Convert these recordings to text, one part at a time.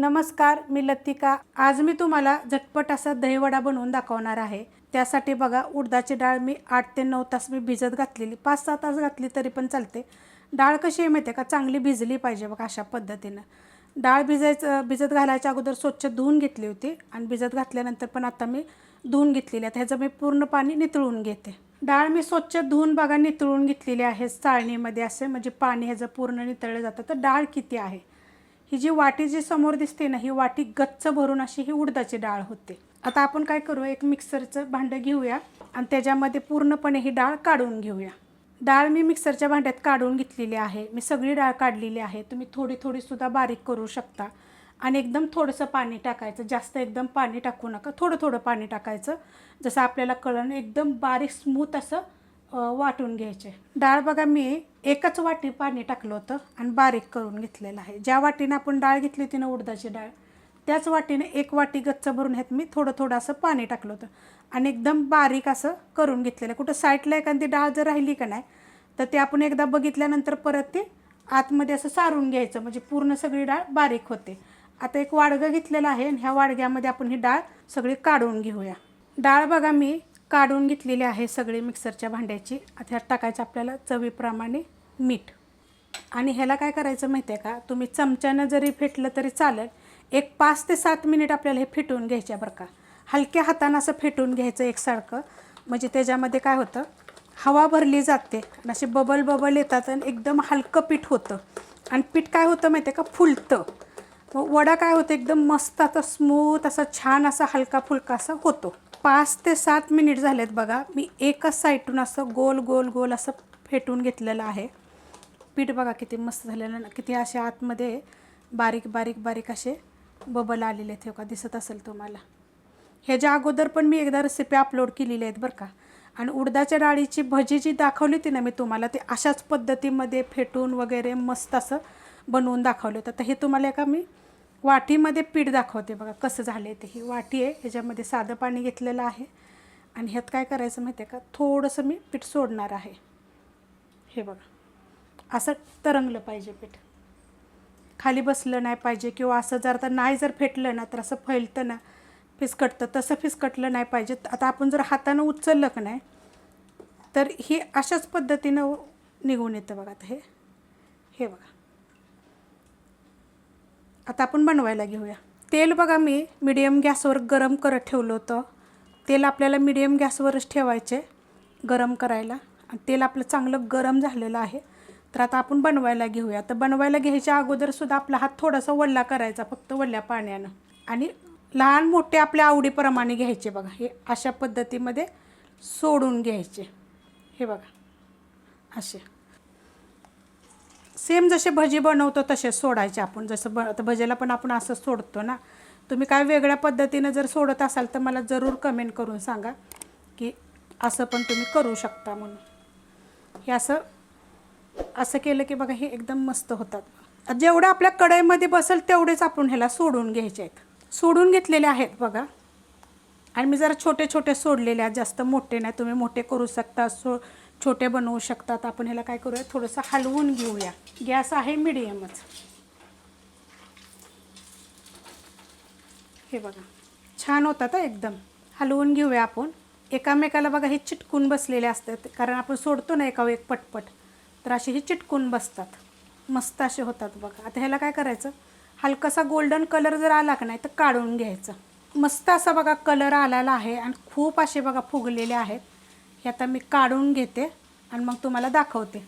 नमस्कार मी लतिका. आज मी तुम्हाला झटपट असा दहीवडा बनवून दाखवणार आहे. त्यासाठी बघा उडदाची डाळ मी आठ ते नऊ तास मी भिजत घातलेली. पाच सहा तास घातली तरी पण चालते. डाळ कशी आहे माहिती आहे का? चांगली भिजली पाहिजे बघा अशा पद्धतीनं. डाळ भिजायचं भिजत घालायच्या अगोदर स्वच्छ धुवून घेतली होती आणि भिजत घातल्यानंतर पण आता मी धुवून घेतलेली आहे. ह्याचं मी पूर्ण पाणी नितळून घेते. डाळ मी स्वच्छ धुवून बघा नितळून घेतलेली आहे चाळणीमध्ये असे म्हणजे पाणी ह्याचं पूर्ण नितळलं जातं. तर डाळ किती आहे? ही जी वाटी जी समोर दिसते ना ही वाटी गच्च भरून अशी ही उडदाची डाळ होते. आता आपण काय करू एक मिक्सरचं भांडं घेऊया आणि त्याच्यामध्ये पूर्णपणे ही डाळ काढून घेऊया. डाळ मी मिक्सरच्या भांड्यात काढून घेतलेली आहे. मी सगळी डाळ काढलेली आहे. तुम्ही थोडी थोडीसुद्धा बारीक करू शकता. आणि एकदम थोडंसं पाणी टाकायचं. जास्त एकदम पाणी टाकू नका. थोडं थोडं पाणी टाकायचं. जसं आपल्याला कळण एकदम बारीक स्मूथ असं वाटून घ्यायचे. डाळ बघा मी एकच वाटी पाणी टाकलं होतं आणि बारीक करून घेतलेलं आहे. ज्या वाटीनं आपण डाळ घेतली होती ना उडदाची डाळ त्याच वाटीने एक वाटी गच्च भरून ह्यात मी थोडं थोडं असं पाणी टाकलं होतं आणि एकदम बारीक असं करून घेतलेलं. कुठं साईडला एखादी डाळ जर राहिली का नाही तर ते आपण एकदा बघितल्यानंतर परत ते आतमध्ये असं सारून घ्यायचं. म्हणजे पूर्ण सगळी डाळ बारीक होते. आता एक वाडगं घेतलेलं आहे आणि ह्या वाडग्यामध्ये आपण ही डाळ सगळी काढून घेऊया. डाळ बघा मी काढून घेतलेली आहे सगळी मिक्सरच्या भांड्याची. आता ह्यात टाकायचं आपल्याला चवीप्रमाणे मीठ. आणि ह्याला काय करायचं माहिती आहे का? तुम्ही चमच्यानं जरी फेटलं तरी चालेल. एक पाच ते सात मिनिट आपल्याला हे फेटून घ्यायच्या बरं का. हलक्या हातानं असं फेटून घ्यायचं एकसारखं म्हणजे त्याच्यामध्ये काय होतं? हवा भरली जाते. आणि असे बबल बबल येतात आणि एकदम हलकं पीठ होतं. आणि पीठ काय होतं माहिती आहे का? फुलतं. मग वडा काय होतं? एकदम मस्त आता स्मूथ असा छान असा हलका फुलका असा होतो. पाच ते सात मिनिट झालेत बघा. मी एकच साईडून असं गोल गोल गोल असं फेटून घेतलेलं आहे. पीठ बघा किती मस्त झालेलं ना किती असे आतमध्ये बारीक बारीक बारीक असे बबल आलेले आहेत. का दिसत असेल तुम्हाला. ह्याच्या अगोदर पण मी एकदा रेसिपी अपलोड केलेली आहेत बरं का. आणि उडदाच्या डाळीची भजी जी दाखवली होती ना मी तुम्हाला ते अशाच पद्धतीमध्ये फेटून वगैरे मस्त असं बनवून दाखवलं होतं. तर हे तुम्हाला एका मी वाटीमध्ये पीठ दाखवते बघा कसं झालं आहे ते. ही वाटी आहे ह्याच्यामध्ये साधं पाणी घेतलेलं आहे. आणि ह्यात काय करायचं माहिती आहे का? थोडंसं मी पीठ सोडणार आहे. हे बघा. असं तरंगलं पाहिजे पीठ. खाली बसलं नाही पाहिजे किंवा असं जर तर नाही जर फेटलं ना तर असं फैलतं ना फिसकटतं. तसं फिसकटलं नाही पाहिजे. आता आपण जर हातानं उचललं का नाही तर हे अशाच पद्धतीनं निघून येतं बघा आता हे. हे बघा. आता आपण बनवायला घेऊया. तेल बघा मी मिडियम गॅसवर गरम करत ठेवलं होतं. तेल आपल्याला मिडियम गॅसवरच ठेवायचे गरम करायला. आणि तेल आपलं चांगलं गरम झालेलं आहे. तर आता आपण बनवायला घेऊया. तर बनवायला घ्यायच्या अगोदरसुद्धा आपला हात थोडासा वल्ला करायचा फक्त वल्ल्या पाण्यानं. आणि लहान मोठे आपल्या आवडीप्रमाणे घ्यायचे बघा. हे अशा पद्धतीमध्ये सोडून घ्यायचे. हे बघा. असे. सेम जसे भजी बनवतो तसे सोडायचे आपण. जसं ब भजेला पण आपण असं सोडतो ना. तुम्ही काय वेगळ्या पद्धतीनं जर सोडत असाल तर मला जरूर कमेंट करून सांगा की असं पण तुम्ही करू शकता म्हणून. हे असं असं केलं की बघा हे एकदम मस्त होतात. जेवढं आपल्या कढईमध्ये बसेल तेवढेच आपण ह्याला सोडून घ्यायचे आहेत. सोडून घेतलेले आहेत बघा. आणि मी जरा छोटे छोटे सोडलेले आहेत जास्त मोठे नाही. तुम्ही मोठे करू शकता सो छोटे बनवू शकतात. आपण ह्याला काय करूया? थोडंसं हलवून घेऊया. गॅस आहे मिडियमच. हे बघा. छान होतात एकदम. हलवून घेऊया आपण. एकामेकाला बघा हे चिटकून बसलेले असतात. कारण आपण सोडतो ना एका एक पटपट. तर असे हे चिटकून बसतात. मस्त असे होतात बघा. आता ह्याला काय करायचं? हलकासा गोल्डन कलर जर आला का नाही तर काढून घ्यायचं. मस्त असा बघा कलर आलेला आहे आणि खूप असे बघा फुगलेले आहेत. हे आता मी काढून घेते आणि मग तुम्हाला दाखवते.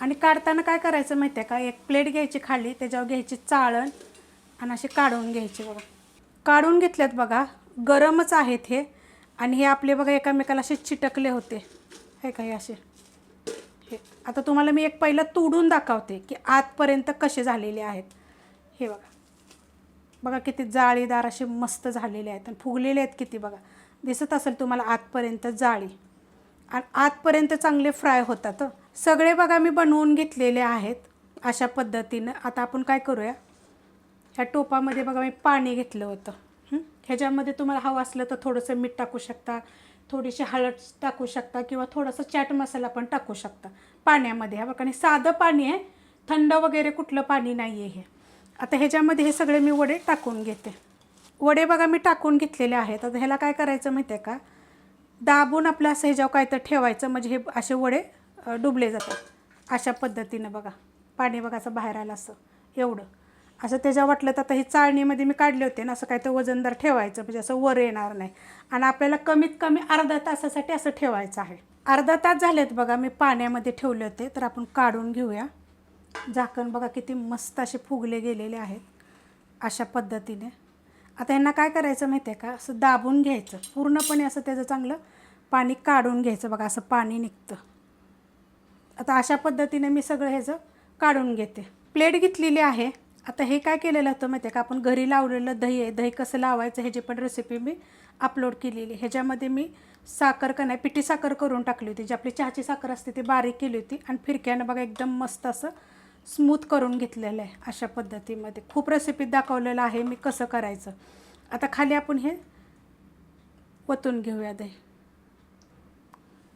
आणि काढताना काय करायचं माहिती आहे का? एक प्लेट घ्यायची खाली त्याच्यावर घ्यायची चाळण आणि असे काढून घ्यायचे बघा. काढून घेतल्यात बघा गरमच आहेत हे. आणि हे आपले बघा एकामेकाला असे चिटकले होते. हे का हे असे? हे. आता तुम्हाला मी एक पहिलं तोडून दाखवते की आतपर्यंत कसे झालेले आहेत. हे बघा. बघा किती जाळीदार असे मस्त झालेले आहेत आणि फुगलेले आहेत किती बघा. दिसत असेल तुम्हाला आतपर्यंत जाळी. आणि आतपर्यंत चांगले फ्राय होतात सगळे बघा मी बनवून घेतलेले आहेत अशा पद्धतीनं. आता आपण काय करूया? ह्या टोपामध्ये बघा मी पाणी घेतलं होतं. ह्याच्यामध्ये तुम्हाला हवं असलं तर थोडंसं मीठ टाकू शकता थोडीशी हळद टाकू शकता किंवा थोडासा चाट मसाला पण टाकू शकता पाण्यामध्ये. हा बघा आणि साधं पाणी आहे. थंड वगैरे कुठलं पाणी नाही आहे हे. आता ह्याच्यामध्ये हे सगळे मी वडे टाकून घेते. वडे बघा मी टाकून घेतलेले आहेत. आता ह्याला काय करायचं माहिती आहे का? दाबून आपलं असं ह्याच्यावर काय तर ठेवायचं. म्हणजे हे असे वडे डुबले जातात. अशा पद्धतीनं बघा. पाणी बघा असं बाहेर आलं असं. एवढं. असं त्याच्या वाटलं तर आता हे चाळणीमध्ये मी काढले होते ना असं काय तर वजनदार ठेवायचं. म्हणजे असं वर येणार नाही. आणि आपल्याला कमीत कमी अर्धा तासासाठी असं ठेवायचं आहे. अर्धा तास झालेत बघा मी पाण्यामध्ये ठेवले होते. तर आपण काढून घेऊया. झाकण बघा किती मस्त असे फुगले गेलेले आहेत अशा पद्धतीने. आता यांना काय करायचं माहिती आहे का? असं दाबून घ्यायचं. पूर्णपणे असं त्याचं चांगलं पाणी काढून घ्यायचं बघा असं पाणी निघतं. आता अशा पद्धतीने मी सगळं ह्याचं काढून घेते. प्लेट घेतलेली आहे. आता हे काय केलेलं होतं माहिती आहे का? आपण घरी लावलेलं दही आहे. दही कसं लावायचं ह्याची पण रेसिपी मी अपलोड केलेली आहे. ह्याच्यामध्ये मी साखर का नाही पिठी साखर करून टाकली होती. जी आपली चहाची साखर असते ती बारीक केली होती. आणि फिरक्यानं बघा एकदम मस्त असं स्मूथ करून घेतलेलं आहे अशा पद्धतीमध्ये. खूप रेसिपीत दाखवलेलं आहे मी कसं करायचं. आता खाली आपण हे ओतून घेऊया दही.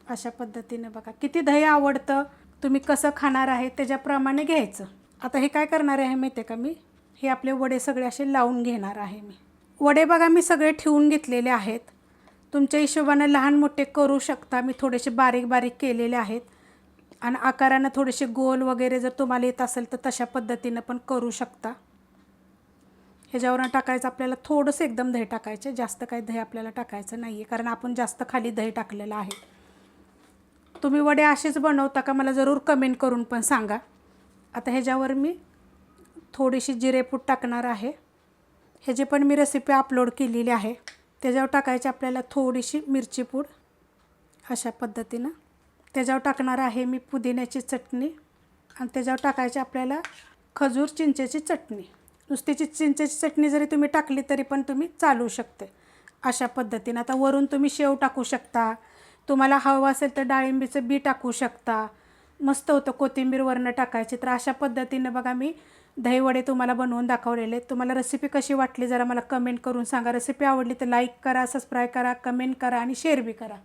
अशा पद्धतीने बघा किती दही आवडतं तुम्ही कसं खाणार आहे त्याच्याप्रमाणे घ्यायचं. आता हे काय करणार आहे माहिती आहे का मी? हे आपले वडे सगळे असे लावून घेणार आहे मी. वडे बघा मी सगळे ठेवून घेतलेले आहेत. तुमच्या हिशोबानं लहान मोठे करू शकता मी थोडेसे बारीक बारीक केलेले आहेत. आणि आकारानं थोडेसे गोल वगैरे जर तुम्हाला येत असेल तर तशा पद्धतीनं पण करू शकता. ह्याच्यावरनं टाकायचं आपल्याला थोडंसं एकदम दही टाकायचे. जास्त काही दही आपल्याला टाकायचं नाही आहे कारण आपण जास्त खाली दही टाकलेलं आहे. तुम्ही वडे असेच बनवता का? मला जरूर कमेंट करून पण सांगा. आता ह्याच्यावर मी थोडीशी जिरेपूट टाकणार आहे. ह्याची पण मी रेसिपी अपलोड केलेली आहे. त्याच्यावर टाकायची आपल्याला थोडीशी मिरची पूड. अशा पद्धतीनं. त्याच्यावर टाकणार आहे मी पुदिन्याची चटणी आणि त्याच्यावर टाकायची आपल्याला खजूर चिंचेची चटणी. नुसतीची चिंचेची चटणी जरी तुम्ही टाकली तरी पण तुम्ही चालू शकते. अशा पद्धतीनं. आता वरून तुम्ही शेव टाकू शकता. तुम्हाला हवं असेल तर डाळिंबीचं बी टाकू शकता. मस्त होतं कोथिंबीरवरनं टाकायची. तर अशा पद्धतीनं बघा मी दहीवडे तुम्हाला बनवून दाखवलेले तुम्हाला रेसिपी कशी वाटली जरा मला कमेंट करून सांगा. रेसिपी आवडली तर लाईक करा सबस्क्राईब करा कमेंट करा आणि शेअर बी करा.